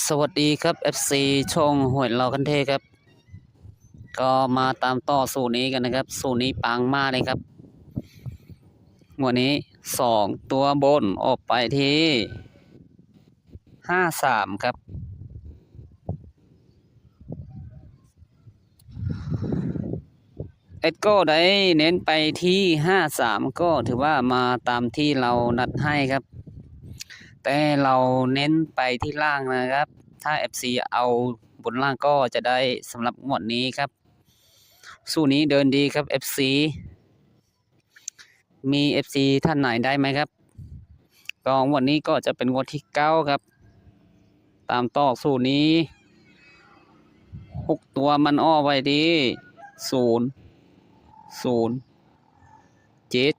สวัสดีครับ FC ช่องหวยเราคันเทครับ ก็มาตามต่อสูตรนี้กันนะครับ สูตรนี้ปังมากเลยครับหัวนี้สองตัวบนออกไปที่ห้าสามครับ เอ็ดก็ได้เน้นไปที่ห้าสามก็ถือว่ามาตามที่เรานัดให้ครับ แต่เราเน้นไปที่ล่างนะครับ ถ้า FC เอาบนล่างก็จะได้สำหรับงวดนี้ครับ สู้นี้เดินดีครับ FC มี FC ท่านไหนได้ไหมครับก็งวดนี้ก็จะเป็นงวดที่เก้าครับ ตามต่อสูตรนี้หกตัวมันอ้อไว้ดีศูนย์ศูนย์เจ็ด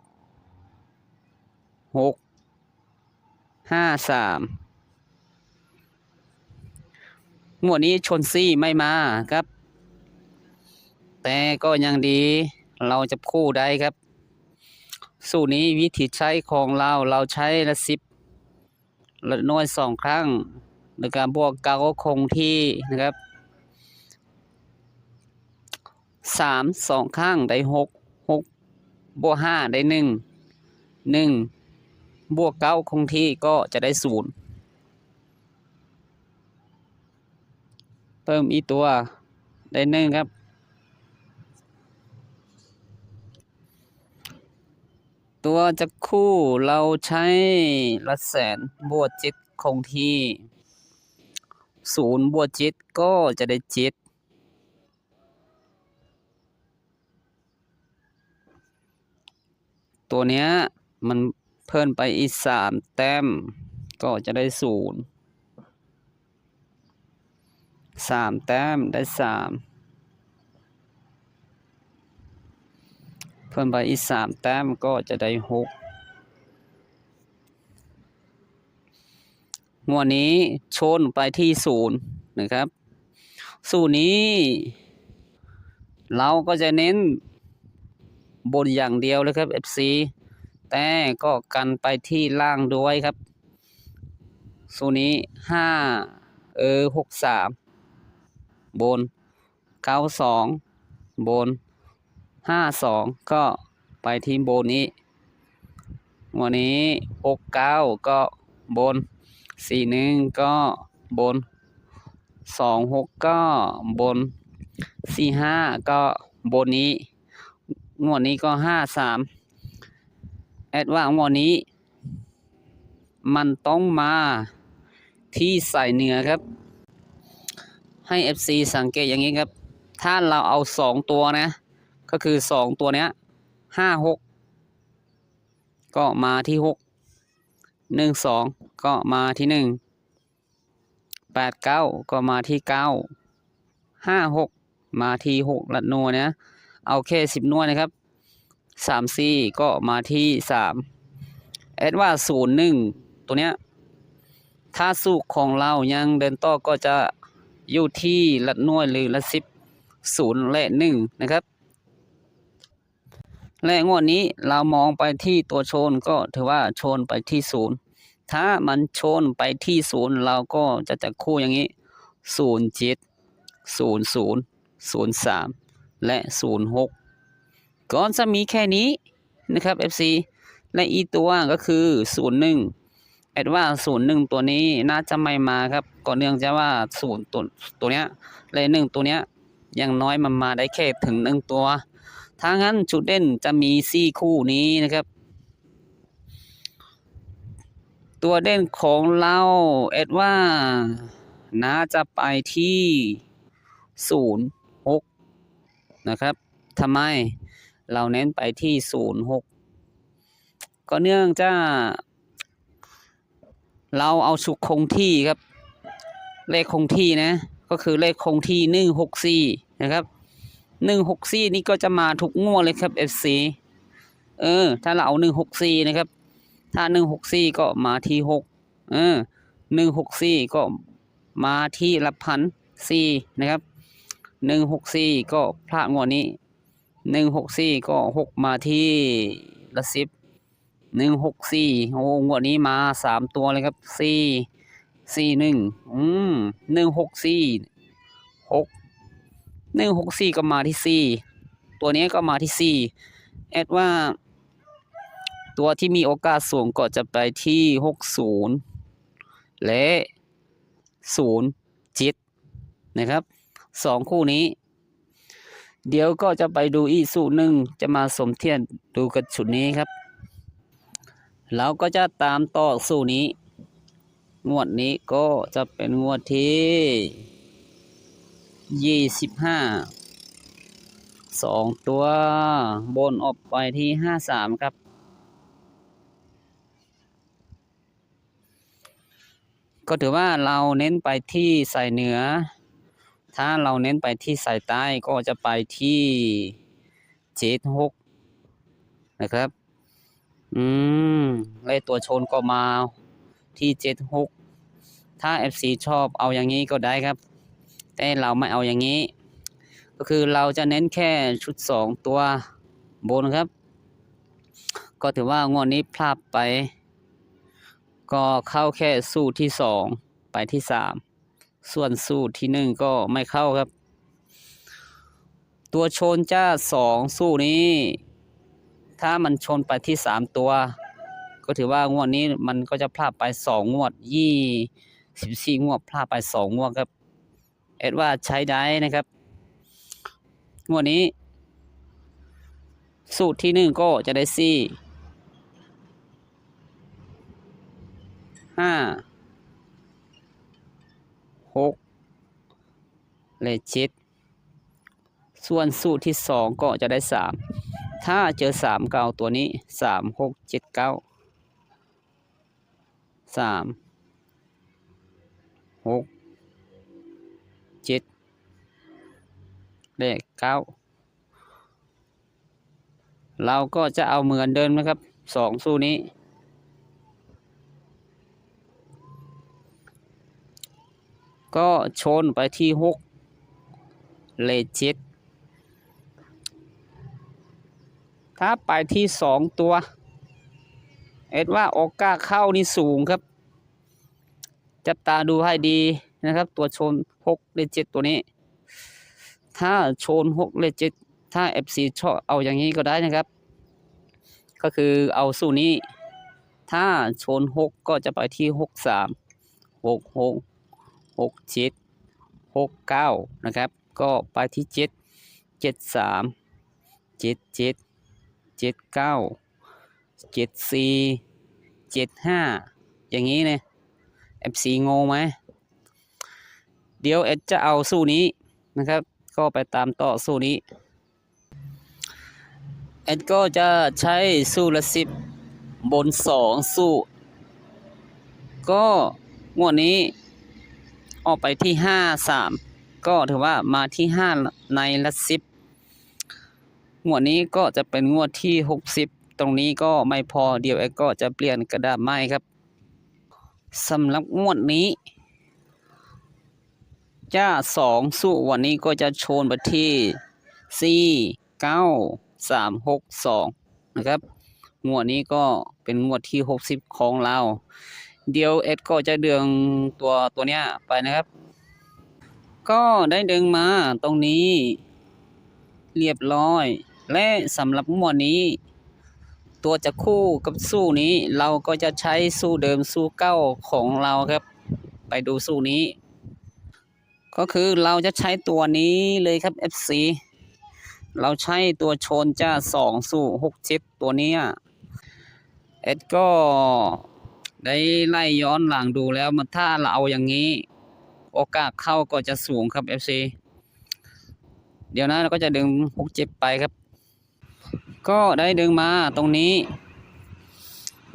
หก ห้าสามงวดนี้ชนซี่ไม่มาครับ แต่ก็ยังดีเราจะคู่ได้ครับ สูตรนี้วิธีใช้ของเราเราใช้ละสิบละน้อยสองครั้งในการบวกเก้าคงที่นะครับสามสองข้างได้หกหกบวกห้าได้หนึ่งหนึ่ง บวกเก้าคงที่ก็จะได้ศูนย์เพิ่มอีตัวได้หนึ่งครับ ตัวจะคู่เราใช้ละแสนบวกเจ็ดคงที่ศูนย์บวกเจ็ดก็จะได้เจ็ดตัวเนี้ยมัน พิ่มไปอีกสามแต้ม ก็จะได้ศูนย์สามแต้มได้สามเพิ่มไปอีกสามแต้มก็จะได้หกงวดนี้ชนไปที่ศูนย์นะครับศูนย์นี้ เราก็จะเน้นบนอย่างเดียวเลยครับ FC แต่ก็กันไปที่ล่างด้วยครับ สูนี้ห้าเออหกสามบนเก้าสองบนห้าสองก็ไปที่บนนี้วันนี้หกเก้าก็บนสี่หนึ่งก็บนสองหกก็บนสี่ห้าก็บนนี้งวดนี้ก็ห้าสาม แอดว่างวดนี้ มันต้องมาที่ใส่เนื้อครับ ให้ FC สังเกตอย่างนี้ครับ ถ้าเราเอาสองตัวนะ ก็คือสองตัวเนี้ยห้าหกก็มาที่หกหนึ่งสองก็มาที่หนึ่งแปดเก้าก็มาที่เก้าห้าหกมาที่หกละนัวนะเอาแค่สิบนัวนะครับ สามซีก็มาที่สามแอดว่าศูนย์หนึ่งตัวเนี้ย ถ้าสูกของเรายังเดินต่อก็จะอยู่ที่ละหน่วยหรือละสิบศูนย์และหนึ่งนะครับ และงวดนี้เรามองไปที่ตัวโชนก็ถือว่าโชนไปที่ศูนย์ถ้ามันโชนไปที่ศูนย์เราก็จะจัดคู่อย่างนี้ศูนย์เจ็ดศูนย์ศูนย์ศูนย์สามและศูนย์หก ก็จะมีแค่นี้นะครับ FC และอีตัวก็คือศูนย์หนึ่งแอดว่าศูนย์หนึ่งตัวนี้น่าจะไม่มาครับก็เนื่องจากว่าศูนย์ตัวตัวเนี้ยและหนึ่งตัวเนี้ยย่างน้อยมันมาได้แค่ถึงหนึ่งตัวถ้างั้นจุดเด่นจะมีสี่คู่นี้นะครับตัวเด่นของเราแอดว่าน่าจะไปที่ศูนย์หกนะครับทำไม เราเน้นไปที่ศูนย์หกก็เนื่องจากเราเอาสุกคงที่ครับ เลขคงที่นะ ก็คือเลขคงที่หนึ่งหกสี่นะครับหนึ่งหกสี่นี่ก็จะมาทุกงวดเลยครับ FC เออ ถ้าเราเอาหนึ่งหกสี่นะครับ ถ้าหนึ่งหกสี่ก็มาที่หกเออหนึ่งหกสี่ก็มาที่ละพันสี่นะครับหนึ่งหกสี่ก็พลาดงวดนี้ หนึ่งหกสี่ก็หกมาที่ละสิบหนึ่งหกสี่โอ้งวดนี้มาสามตัวเลยครับสี่สี่หนึ่งอืมหนึ่งหกสี่หกหนึ่งหกสี่ก็มาที่สี่ตัวนี้ก็มาที่สี่แอดว่า ตัวที่มีโอกาสสูงก็จะไปที่หกศูนย์และศูนย์จิตนะครับสองคู่นี้ เดี๋ยวก็จะไปดูอีสูหนึ่งจะมาสมเทียนดูกับชุดนี้ครับเราก็จะตามต่อสูตรนี้ งวดนี้ก็จะเป็นงวดที่ยี่สิบห้าสองตัวบนออกไปที่ห้าสามครับ ก็ถือว่าเราเน้นไปที่ใสายเหนือ ถ้าเราเน้นไปที่สายใต้ก็จะไปที่เจ็ดหกนะครับ อืมเลขตัวชนก็มาที่เจ็ดหกถ้า FC ชอบเอาอย่างนี้ก็ได้ครับ แต่เราไม่เอาอย่างนี้ ก็คือเราจะเน้นแค่ชุดสองตัวบนครับ ก็ถือว่างวดนี้พลาดไป ก็เข้าแค่สู้ที่สองไปที่สาม ส่วนสู้ที่หนึ่งก็ไม่เข้าครับ ตัวชนจ้าสองสู้นี้ ถ้ามันชนไปที่สามตัว ก็ถือว่างวดนี้มันก็จะพลาดไปสองงวดยี่สิบสี่งวดพลาดไปสองงวดครับ เอ็ดว่าใช้ได้นะครับ งวดนี้ สูตรที่หนึ่งก็จะได้สี่ห้า หกและเจ็ดส่วนสูตรที่สองก็จะได้สามถ้าเจอสามเก้าตัวนี้สามหกเจ็ดเก้าสามหกเจ็ดเลขเก้าเราก็จะเอาเหมือนเดิมนะครับสองสู้นี้ ก็ชนไปที่หกเลเจ็ดถ้าไปที่สองตัว เอ็ดว่าโอกาสเข้านี่สูงครับ จับตาดูให้ดีนะครับ ตัวชนหกเลเจ็ดตัวนี้ ถ้าชนหกเลเจ็ดถ้า FC ชอบเอาอย่างนี้ก็ได้นะครับ ก็คือเอาสู้นี้ ถ้าชนหกก็จะไปที่หกสามหกหก หกเจ็ดหกเก้านะครับ ก็ไปที่เจ็ดเจ็ดสามเจ็ดเจ็ดเจ็ดเก้าเจ็ดสี่เจ็ดห้าอย่างนี้เนี่ย FC งงไหม เดี๋ยวเอ็ดจะเอาสู้นี้นะครับ ก็ไปตามต่อสู้นี้เอ็ดก็จะใช้สู้ละสิบบนสองสู้ ก็งวดนี้ ออกไปที่ห้าสามก็ถือว่ามาที่ห้าในละสิบงวดนี้ก็จะเป็นงวดที่หกสิบตรงนี้ก็ไม่พอเดี๋ยวเอ็กก็จะเปลี่ยนกระดาษไม้ครับสำหรับงวดนี้จ้าสองสู้วันนี้ก็จะโชนไปที่สี่เก้าสามหกสองนะครับ งวดนี้ก็เป็นงวดที่หกสิบของเรา เดี๋ยวเอ็ดก็จะเดืองตัวตัวเนี้ยไปนะครับ ก็ได้ดึงมาตรงนี้ เรียบร้อย และสำหรับงวดนี้ ตัวจะคู่กับสู้นี้ เราก็จะใช้สู้เดิมสู้เก้าของเราครับ ไปดูสู้นี้ ก็คือเราจะใช้ตัวนี้เลยครับ FC เราใช้ตัวโชนจ้าสองสู้หกเจ็ดตัวเนี้ยเอ็ดก็ ได้ไล่ย้อนหลังดูแล้วมันถ้าเราเอาอย่างนี้ โอกาสเข้าก็จะสูงครับ FC เดี๋ยวนะเราก็จะดึงหกเจ็บไปครับ ก็ได้ดึงมาตรงนี้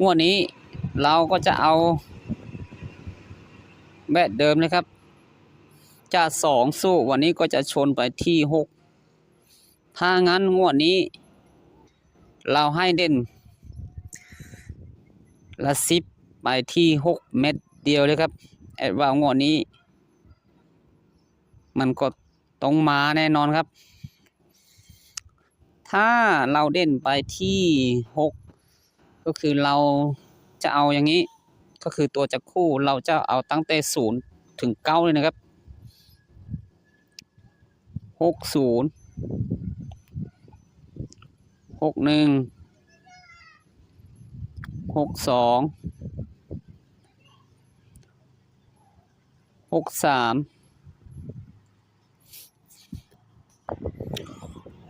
งวดนี้เราก็จะเอาแบบเดิมเลยครับจะสองสู้วันนี้ก็จะชนไปที่หกถ้างั้นงวดนี้ เราให้เด่นละสิบ ไปที่หกเม็ดเดียวเลยครับ แอดว่างวดนี้ มันก็ต้องมาแน่นอนครับ ถ้าเราเด่นไปที่หกก็คือเราจะเอาอย่างนี้ ก็คือตัวจับคู่เราจะเอาตั้งแต่ศูนย์ถึงเก้าเลยนะครับหกศูนย์หกหนึ่งหกสอง หกสาม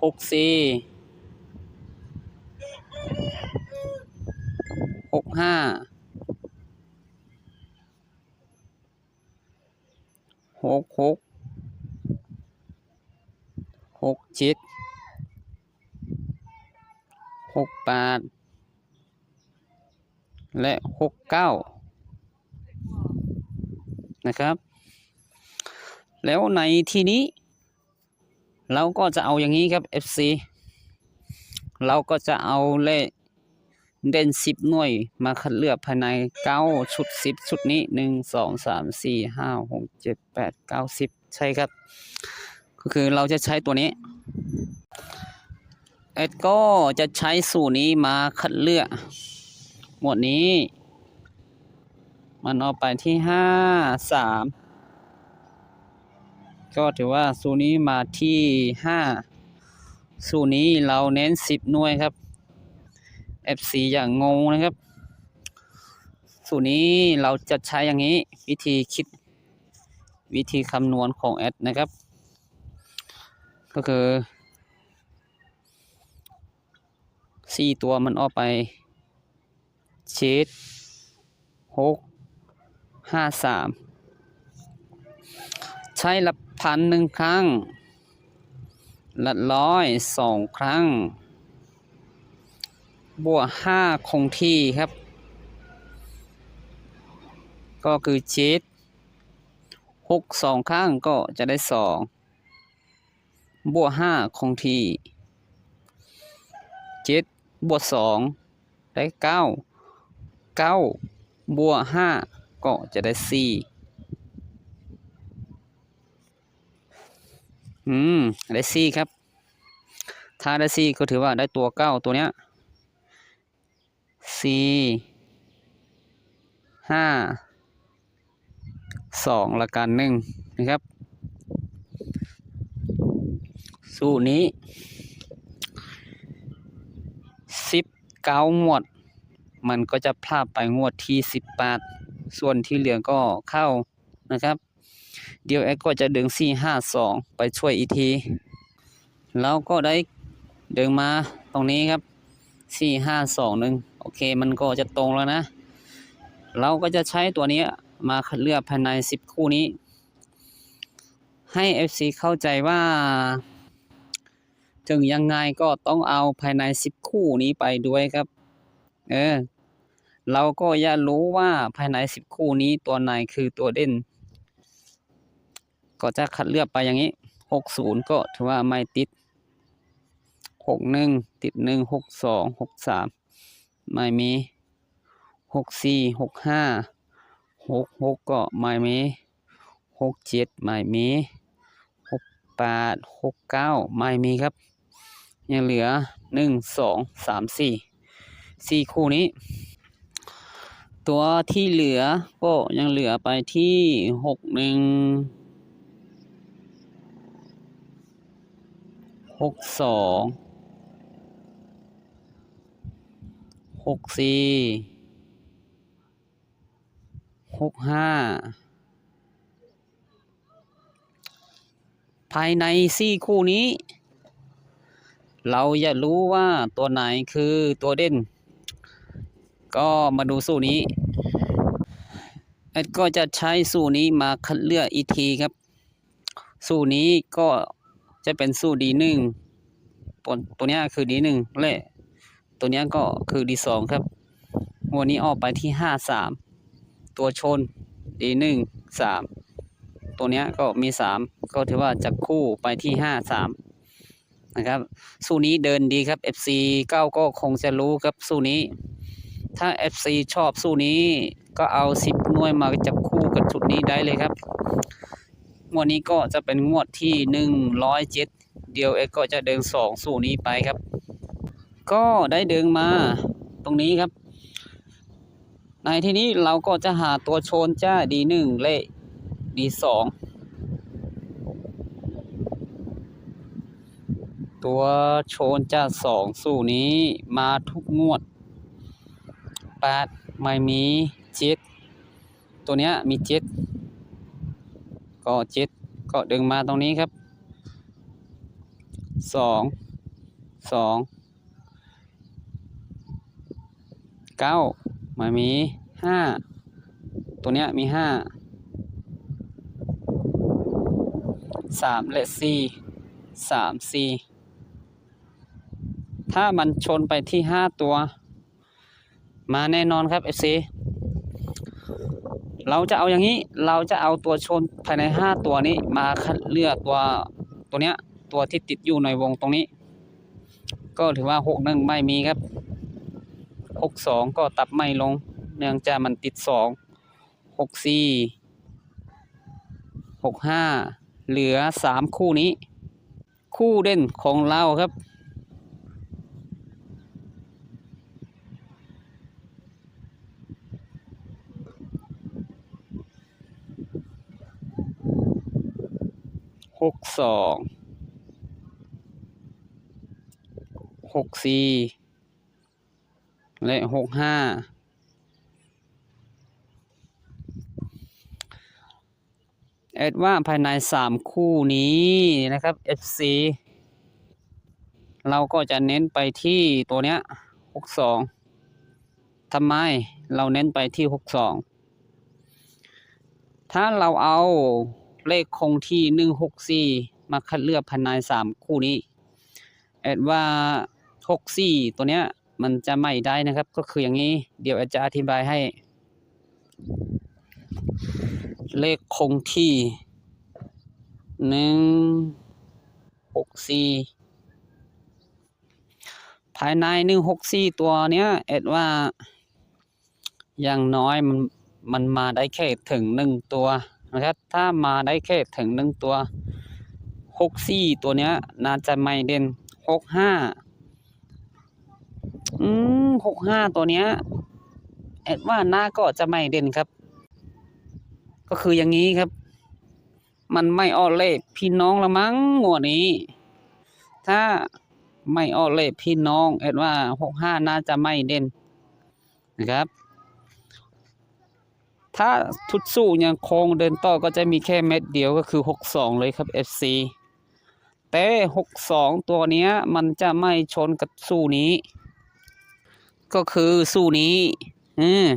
หกสี่หกห้าหกหกหกเจ็ดหกแปดและหกเก้านะครับ แล้วในที่นี้ เราก็จะเอาอย่างนี้ครับ FC เราก็จะเอาเลขเด่นสิบหน่วยมาคัดเลือกภายในเก้าชุดสิบชุดนี้หนึ่งสองสามสี่ห้าหกเจ็ดแปดเก้าสิบใช่ครับ ก็คือเราจะใช้ตัวนี้เอ็ดก็จะใช้สูตรนี้มาคัดเลือก หมวดนี้ มันเอาไปที่ห้าสาม ก็ถือว่าสูนี้มาที่ห้าสูนี้เราเน้นสิบหน่วยครับ FC อย่างงงนะครับ สูนี้เราจะใช้อย่างนี้ วิธีคิดวิธีคำนวณของแอดนะครับ ก็คือสี่ตัวมันออกไปเจ็ดหกห้าสามใช้ละ พันหนึ่งครั้งละร้อยสองครั้ง บวกห้าคงที่ครับ ก็คือเจ็ดหกสองครั้งก็จะได้สองบวกห้าคงที่เจ็ดบวกสองได้เก้าเก้าบวกห้าก็จะได้สี่ อืมได้สี่ครับ ถ้าได้สี่ก็ถือว่าได้ตัวเก้าตัวเนี้ยสี่ห้าสองละกันหนึ่งนะครับ สูตรนี้สิบเก้าหมวด มันก็จะพลาดไปงวดที่สิบแปดส่วนที่เหลือก็เข้านะครับ เดี๋ยวแอดก็จะดึงสี่ห้าสองไปช่วยอีกที แล้วก็ได้ดึงมาตรงนี้ครับสี่ห้าสองหนึ่งโอเคมันก็จะตรงแล้วนะ เราก็จะใช้ตัวนี้มาเลือกภายในสิบคู่นี้ ให้ FC เข้าใจว่า ถึงยังไงก็ต้องเอาภายในสิบคู่นี้ไปด้วยครับ เออ เราก็อยารู้ว่าภายในสิบคู่นี้ตัวไหนคือตัวเด่น ก็จะคัดเลือกไปอย่างนี้หกศูนย์ก็ถือว่าไม่ติดหกหนึ่งติดหนึ่งหกสองหกสามไม่มีหกสี่หกห้าหกหกก็ไม่มีหกเจ็ดไม่มีหกแปดหกเก้าไม่มีครับ ยังเหลือหนึ่งสองสามสี่สี่คู่นี้ ตัวที่เหลือก็ยังเหลือไปที่หกหนึ่ง หกสองหกสี่หกห้าภายในสี่คู่นี้ เราอยากรู้ว่าตัวไหนคือตัวเด่น ก็มาดูสูตรนี้แอดก็จะใช้สูตรนี้มาคัดเลือกอีกทีครับ สูตรนี้ก็ จะเป็นสูตรดีหนึ่งตัวตัวนี้คือดีหนึ่งและตัวนี้ก็คือดีสองครับวันนี้ออกไปที่ห้าสามตัวชนดีหนึ่งสามตัวนี้ก็มีสามก็ถือว่าจับคู่ไปที่ห้าสามนะครับสูตรนี้เดินดีครับ FC เก้าก็คงจะรู้ครับสูตรนี้ ถ้า FC ชอบสูตรนี้ก็เอาสิบหน่วยมาจับคู่กับชุดนี้ได้เลยครับ งวดนี้ก็จะเป็นงวดที่หนึ่งร้อยเจ็ดเดียวเอ็กก็จะเดินสองสู่นี้ไปครับ ก็ได้เดินมาตรงนี้ครับ ในที่นี้เราก็จะหาตัวชนจ้า D1 และ D2 ตัวโชนจะสองสูตรนี้มาทุกงวดแปดไม่มีเจ็ดตัวเนี้ยมีเจ็ด ก็เจ็ดก็ดึงมาตรงนี้ครับสองสองเก้าม่มีห้าตัวเนี้ยมีห้าสามและสี่สามสี่ถ้ามันชนไปที่ห้าตัว มาแน่นอนครับ FC เราจะเอาอย่างนี้เราจะเอาตัวชนภายในห้าตัวนี้มาคัดเลือกตัวตัวเนี้ยตัวที่ติดอยู่ในวงตรงนี้ ก็ถือว่าหกหนึ่งไม่มีครับหกสองก็ตับไม่ลง เนื่องจากมันติดสองหกสี่หกห้าเหลือสามคู่นี้ คู่เด่นของเราครับ หกสองหกสี่และหกห้าเอ็ดว่าภายในสามคู่นี้นะครับ FC เราก็จะเน้นไปที่ตัวเนี้ยหกสองทำไมเราเน้นไปที่หกสองถ้าเราเอา เลขคงที่หนึ่งหกสี่มาคัดเลือกภายในสามคู่นี้ แอดว่าหกสี่ตัวเนี้ยมันจะไม่ได้นะครับ ก็คืออย่างนี้ เดี๋ยวอาจจะอธิบายให้ เลขคงที่หนึ่งหกสี่ภายในหนึ่งหกสี่ตัวเนี้ยแอดว่า อย่างน้อยมันมันมาได้แค่ถึงหนึ่งตัว นะครับ ถ้ามาได้แค่ถึงหนึ่งตัวหกสี่ตัวเนี้ยน่าจะไม่เด่นหกห้าอืมหกห้าตัวเนี้ยแอดว่าหน้าก็จะไม่เด่นครับ ก็คืออย่างนี้ครับ มันไม่ออเล่พี่น้องละมั้งงวดนี้ ถ้าไม่ออเล่พี่น้องแอดว่าหกห้าน่าจะไม่เด่นนะครับ ถ้าทุดสู้ยังคงเดินต่อก็จะมีแค่เม็ดเดียวก็คือหกสองเลยครับ FC แต่หกสองตัวเนี้ยมันจะไม่ชนกับสู้นี้ ก็คือสู้นี้อืม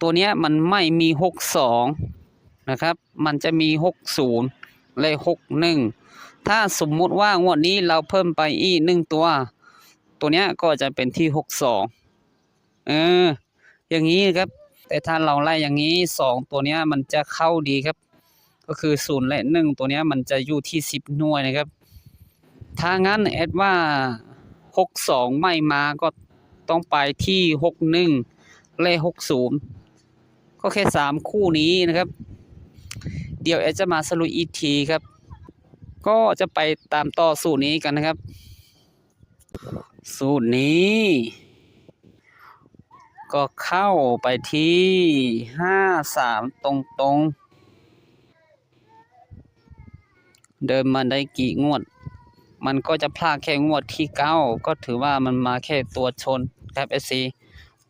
ตัวเนี้ยมันไม่มีหกสองนะครับ มันจะมีหกศูนย์และหกหนึ่งถ้าสมมุติว่างวดนี้เราเพิ่มไปอีกหนึ่งตัว ตัวเนี้ยก็จะเป็นที่หกสองเออ อย่างนี้ครับ แต่ถ้าเราไล่อย่างนี้สองตัวเนี้ยมันจะเข้าดีครับ ก็คือศูนย์และหนึ่งตัวเนี้ยมันจะอยู่ที่สิบหน่วยนะครับ ถ้างั้นแอดว่าหกสองไม่มาก็ต้องไปที่หกหนึ่งและหกศูนย์ก็แค่สามคู่นี้นะครับ เดี๋ยวแอดจะมาสรุปอีกทีครับ ก็จะไปตามต่อสูตรนี้กันนะครับ สูตรนี้ ก็เข้าไปที่ห้าสามตรงตรงๆเดินมาได้กี่งวด มันก็จะพลาดแค่งวดที่เก้าก็ถือว่ามันมาแค่ตัวชนครับเอซี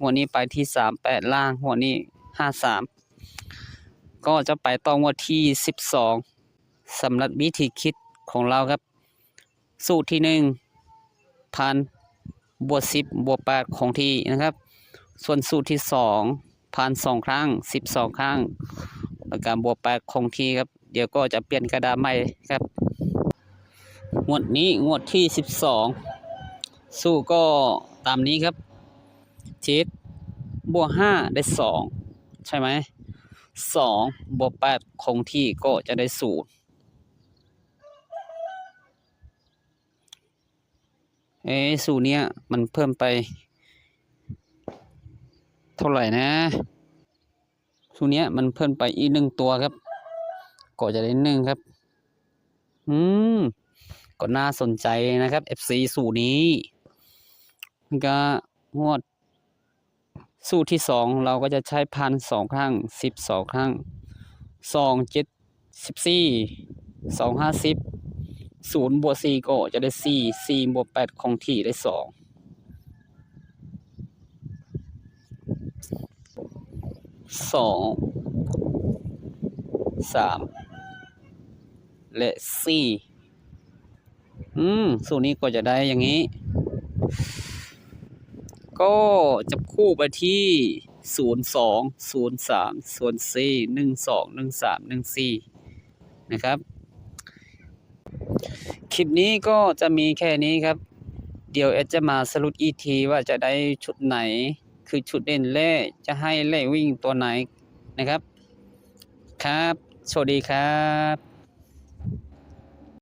งวดนี้ไปที่สามแปดล่างงวดนี้ห้าสามก็จะไปต่องวดที่สิบสองสำหรับวิธีคิดของเราครับ สูตรที่หนึ่งพันบวกสิบบวกแปดของที่นะครับ ส่วนสูตรที่สองพันสองครั้งสิบสองครั้งแล้วการบวกแปดคงที่ครับ เดี๋ยวก็จะเปลี่ยนกระดาษใหม่ครับ งวดนี้งวดที่สิบสองสู้ก็ตามนี้ครับเจ็ดบวกห้าได้สองใช่ไหมสองบวกแปดคงที่ก็จะได้ศูนย์เอสูตรเนี้ยมันเพิ่มไป เท่าไหร่นะสูตรเนี้ยมันเพิ่มไปอีกหนึ่งตัวครับ ก็จะได้หนึ่งครับ อืม ก็น่าสนใจนะครับ FC สูตรนี้ก็งวด สูตรที่สองเราก็จะใช้พันสองครั้งสิบสองครั้งสองเจ็ดสิบสี่สองห้าสิบศูนย์บวกสี่ก็จะได้สี่สี่บวกแปดคงที่ได้สอง สองสามและสี่อืม สูตรนี้ก็จะได้อย่างนี้ ก็จับคู่ไปที่ศูนย์สองศูนย์สามศูนย์สี่หนึ่งสองหนึ่งสามหนึ่งสี่นะครับ คลิปนี้ก็จะมีแค่นี้ครับ เดี๋ยวเอดจะมาสรุปอีทีว่าจะได้ชุดไหน คือชุดเด่นเล่จะให้เล่วิ่งตัวไหนนะครับ ครับ สวัสดีครับ